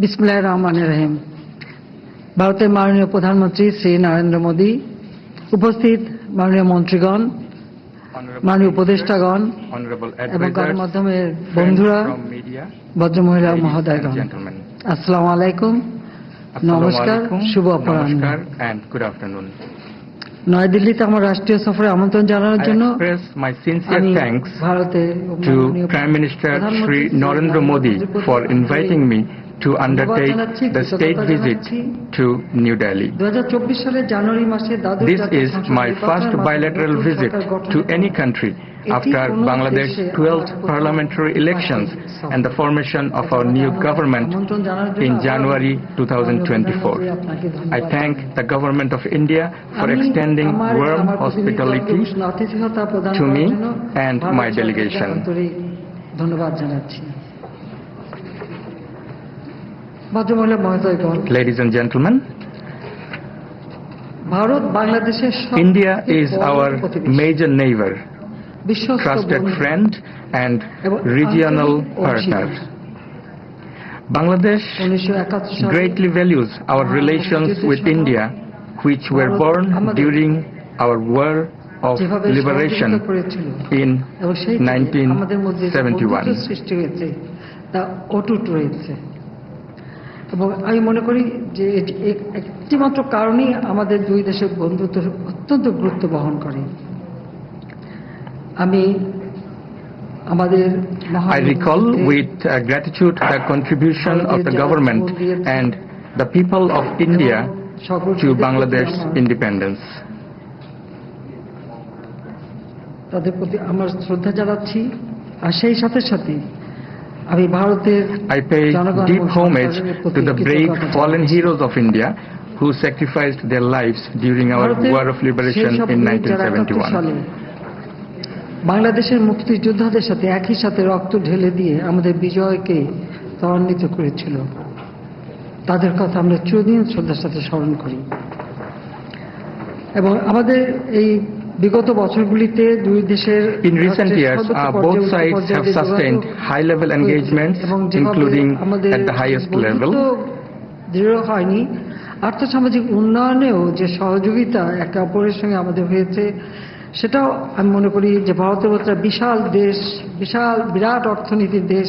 বিসমুল্লাহ রহমান রহিম ভারতের মাননীয় প্রধানমন্ত্রী শ্রী নরেন্দ্র মোদী উপস্থিত মাননীয় মন্ত্রীগণ মাননীয় উপদেষ্টাগণ এবং গণমাধ্যমের বন্ধুরা ভদ্রমহিলা মহোদয়গণ. আসসালামু আলাইকুম নমস্কার, শুভ অপরাহ্ন। নয়াদিল্লিতে আমার রাষ্ট্রীয় সফরে আমন্ত্রণ জানানোর জন্য express my sincere আমি thanks ভারতে to Prime Minister Sri Narendra Modi for inviting me to undertake the state visit to New Delhi. This is my first bilateral visit to any country after Bangladesh's 12th parliamentary elections and the formation of our new government in January 2024. I thank the Government of India for extending warm hospitality to me and my delegation. Ladies and gentlemen, Bharat বাংলাদেশের সবচেয়ে India is our major neighbor, trusted friend and regional partner. Bangladesh 1971 greatly values our relations with India, which were born during our war of liberation in এবং সেই থেকে আমাদের মধ্যে যে 1971. এবং আমি মনে করি যে এটি এক- একটি মাত্র কারণেই আমাদের দুই দেশের বন্ধুত্ব অত্যন্ত গুরুত্ব বহন করে আমি I recall with uh, gratitude the contribution of the government and the people of India to প্রতি independence. তাদের প্রতি আমার শ্রদ্ধা জানাচ্ছি আর সেই সাথে সাথে I pay deep homage to the brave fallen heroes of India who sacrificed their lives during our war of liberation in বীর যারা 71 সালে 1971. বাংলাদেশের মুক্তিযোদ্ধাদের সাথে একই সাথে রক্ত ঢেলে দিয়ে আমাদের বিজয়কে ত্বরান্বিত করেছিল তাদের কথা আমরা চিরদিন শ্রদ্ধার সাথে স্মরণ করি এবং আমাদের এই বিগত বছরগুলিতে দুই দেশের In recent years, সর্বোচ্চ uh, পর্যায়ে, both উচ্চ sides পর্যায়ে have যে sustained যোগাযোগ high-level engagements, including at the highest level. দৃঢ় হয়নি আর্থসামাজিক উন্নয়নেও যে সহযোগিতা একে অপরের সঙ্গে আমাদের হয়েছে সেটাও আমি মনে করি যে ভারতের মতো বিশাল দেশ বিশাল বিরাট অর্থনীতির দেশ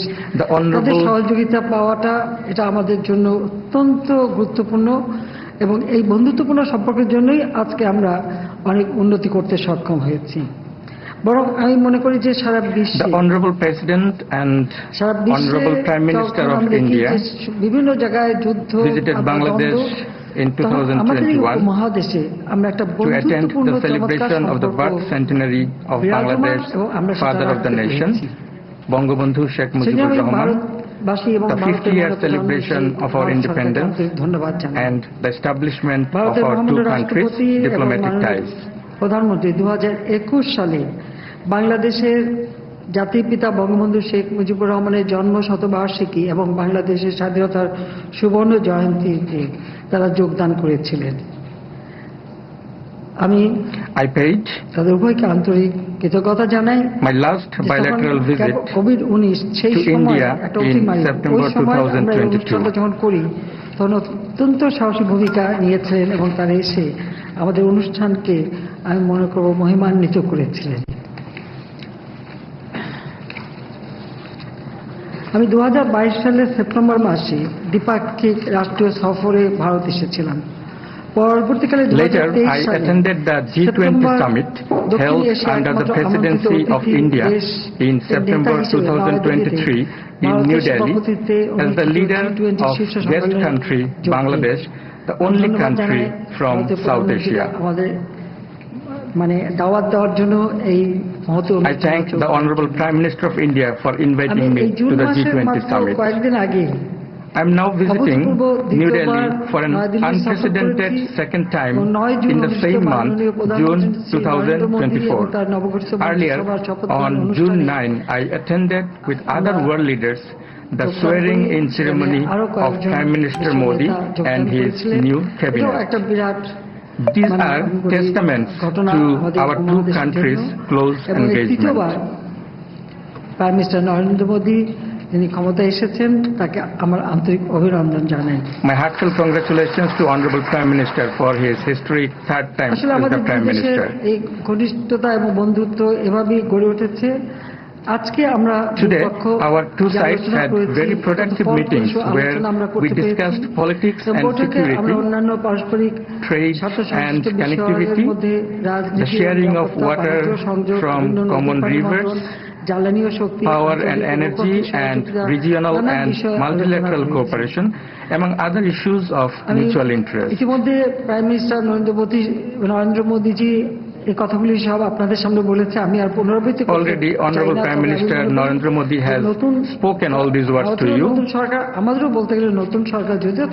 তাদের সহযোগিতা পাওয়াটা এটা আমাদের জন্য অত্যন্ত গুরুত্বপূর্ণ এবং এই বন্ধুত্বপূর্ণ সম্পর্কের জন্যই আজকে আমরা অনেক উন্নতি করতে সক্ষম হয়েছি বরং আমি মনে করি যে সারা বিশ্বে বিভিন্ন জায়গায় যুদ্ধ আবার in তখন আমাদের এই 2021 মহাদেশে আমরা একটা to attend the celebration of the birth centenary of Bangladesh, father of the nation, Bangabandhu Sheikh Mujibur Rahman, the 50 year celebration of our independence and the establishment of our two countries' diplomatic ties. প্রধানমন্ত্রী দু হাজার একুশ সালে বাংলাদেশের জাতির পিতা বঙ্গবন্ধু শেখ মুজিবুর রহমানের জন্ম শতবার্ষিকী এবং বাংলাদেশের স্বাধীনতার সুবর্ণ জয়ন্তীতে তারা যোগদান করেছিলেন আমি I paid. তাদের উভয়কে আন্তরিক কৃতজ্ঞতা জানাই। My last bilateral visit covid উনিশ সেই to সময় একটা in অতিমারী। ওই সময় আমরা 2022 অনুষ্ঠানটা যখন করি। তখন অত্যন্ত সাহসী ভূমিকা নিয়েছিলেন এবং তারা এসে আমাদের অনুষ্ঠানকে আমি মনে করব মহিমান্বিত করেছিলেন। আমি দু হাজার বাইশ সালের সেপ্টেম্বর মাসে দ্বিপাক্ষিক রাষ্ট্রীয় সফরে ভারত এসেছিলাম। Later, 2023 I সালে attended the G20 September summit দক্ষিণ held এশিয়ার under the একমাত্র presidency আমন্ত্রিত of অতিথি India দেশ in এর September নেতা হিসেবে 2023 in ভারতের New Delhi. সভাপতিত্বে As the অনুষ্ঠিত leader G20 of শীর্ষ guest সম্মেলনে country, যোগ দিই। Bangladesh, the only ধন্যবাদ country জানাই from ভারতের South প্রধানমন্ত্রীকে Asia. আমাদের মানে দাওয়াত দেওয়ার জন্য এই মহৎ I অনুষ্ঠানে thank যোগ the দেওয়ার Honorable জন্য। Prime Minister of India for আমি inviting me এই জুন to the মাসের G20 মাত্র summit. কয়েকদিন আগে I am now visiting New Delhi for an unprecedented second time in the same month, June 2024. Earlier, on June 9, I attended with other world leaders the swearing-in ceremony of Prime Minister Modi and his new cabinet. These are testaments to our two countries' close engagement. Prime Minister Narendra Modi যিনি ক্ষমতা এসেছেন তাকে আমার আন্তরিক অভিনন্দন জানাই। My heartful congratulations to honourable prime minister for his historic third time এই ঘনিষ্ঠতা এবং বন্ধুত্ব এভাবেই গড়ে উঠেছে। আজকে আমরা today our two sides had very productive meeting where we discussed politics and security অন্যান্য পারস্পরিক ট্রেড এন্ড কানেক্টিভিটি মধ্যে sharing of water from common rivers জ্বালানি ও শক্তি power আঞ্চলিক and ও energy দ্বিপক্ষীয় and সহযোগিতা, regional নানা and বিষয়ে আলোচনা multilateral cooperation, among other issues of mutual interest. ইতিমধ্যে প্রাইম মিনিস্টার নরেন্দ্র মোদী নরেন্দ্র মোদীজি এই কথাগুলি সব আপনাদের সামনে বলেছে আমি আর পুনরাবৃত্তি করতে Already, চাই Honorable না, Prime তবে আমি Minister মনে করি Narendra Modi has নতুন সরকার আমাদেরও বলতে গেলে নতুন সরকার যদিও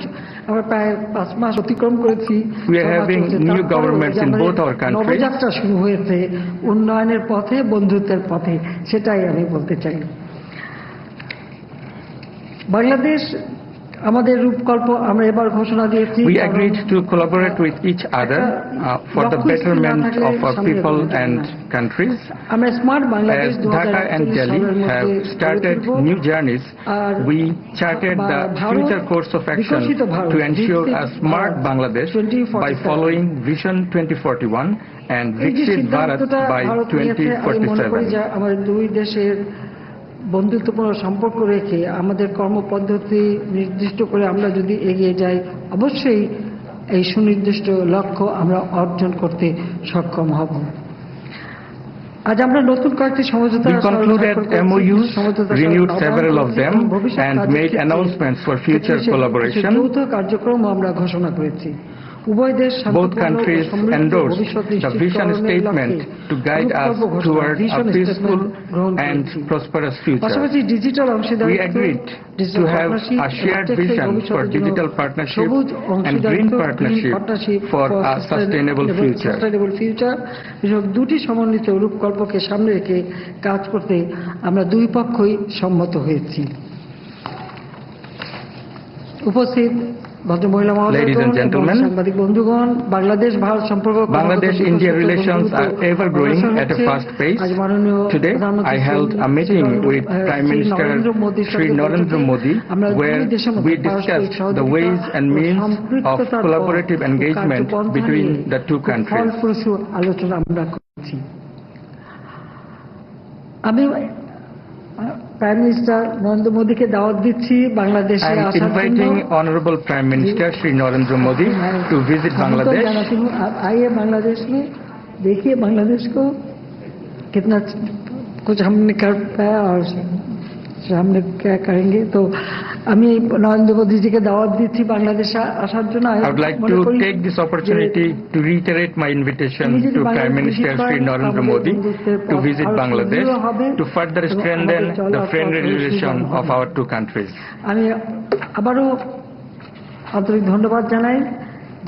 আমরা প্রায় পাঁচ মাস অতিক্রম করেছি new তারপরেও governments যে in আমাদের both our countries. নবযাত্রা শুরু হয়েছে উন্নয়নের পথে বন্ধুত্বের পথে সেটাই আমি বলতে চাই বাংলাদেশ আমাদের রূপকল্প আমরা এবার ঘোষণা দিয়েছি We agreed to collaborate with each other uh, for the betterment of our people and countries. আমরা smart Bangladesh Dhaka and Delhi have started new journeys, we charted the future course of action to ensure a smart Bangladesh 2047 by following Vision 2041 and Viksit Bharat by Bharat নিয়েছে আমি মনে করি 2047. বন্ধুত্বপূর্ণ সম্পর্ক রেখে আমাদের কর্মপদ্ধতি নির্দিষ্ট করে আমরা যদি এগিয়ে যাই অবশ্যই এই সুনির্দিষ্ট লক্ষ্য আমরা অর্জন করতে সক্ষম হব। আজ আমরা নতুন কয়েকটি সমঝোতা We concluded MOUs, renewed several of them, and made announcements for future collaboration. যৌথ কার্যক্রম আমরা ঘোষণা করেছি। Both countries endorsed the vision statement to guide us toward a peaceful and prosperous future. We agreed to have a shared vision for digital partnership and green partnership for a sustainable future. দুটি সমন্বিত রূপকল্পকে সামনে রেখে কাজ করতে আমরা দুই পক্ষই সম্মত হয়েছি উপস্থিত ভদ্র মহিলা Ladies and মহোদয় gentlemen, সাংবাদিক বন্ধুগণ বাংলাদেশ ভারত সম্পর্ক Bangladesh-India relations are ever growing at a fast pace. আজ মাননীয় Today, প্রধানমন্ত্রী I held a Shri meeting with Prime Shri Minister Narendra মোদীর Sri Narendra Modi, where we discussed the ways and means of collaborative engagement between the two countries. আমি Prime Minister Narendra Modi ke dawat dichi Bangladesh e ashar jonno inviting honorable Prime Minister Shri Narendra Modi to visit Bangladesh आप आइए बांग्लादेश में देखिए बांग्लादेश को कितना कुछ हमने कर पाया और हमने क्या करेंगे तो আমি নরেন্দ্র মোদীজিকে দাওয়াত দিচ্ছি বাংলাদেশে আসার জন্য। I would like to take this opportunity to reiterate my invitation to prime minister Shri Narendra Modi to visit Bangladesh to further strengthen the friendly relation of our two countries আমি আবারও আন্তরিক ধন্যবাদ জানাই।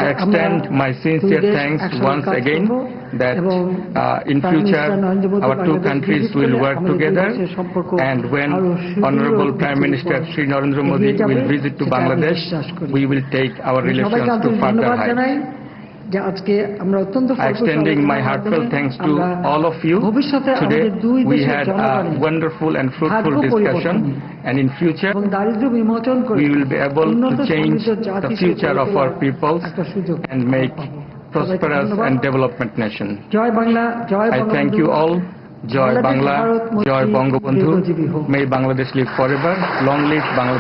extend my sincere thanks once again that uh, in future our two countries will work together. And when Honorable Prime Minister Sri Narendra Modi will visit to Bangladesh, we will take our relations to further heights. জানাই যে আজকে আমরা অত্যন্ত ফলপ্রসূ Extending my আলোচনার heartfelt মাধ্যমে thanks to আমরা all of you. ভবিষ্যতে Today আমাদের দুই we দেশের had a জনগণের wonderful and fruitful ভাগ্য discussion পরিবর্তন। and in future এবং দারিদ্র্য বিমোচন করে we will be able উন্নত to change সমৃদ্ধ জাতি the হিসেবে future of গড়ে our তোলার peoples একটা সুযোগ and make পাবো। সবাইকে prosperous ধন্যবাদ। and development nation. Joy Bangla Joy I thank Bangabandhu you all. Joy Bangladesh Bangla, Bharat Joy মৈত্রী Bangabandhu. দীর্ঘজীবী হোক। May Bangladesh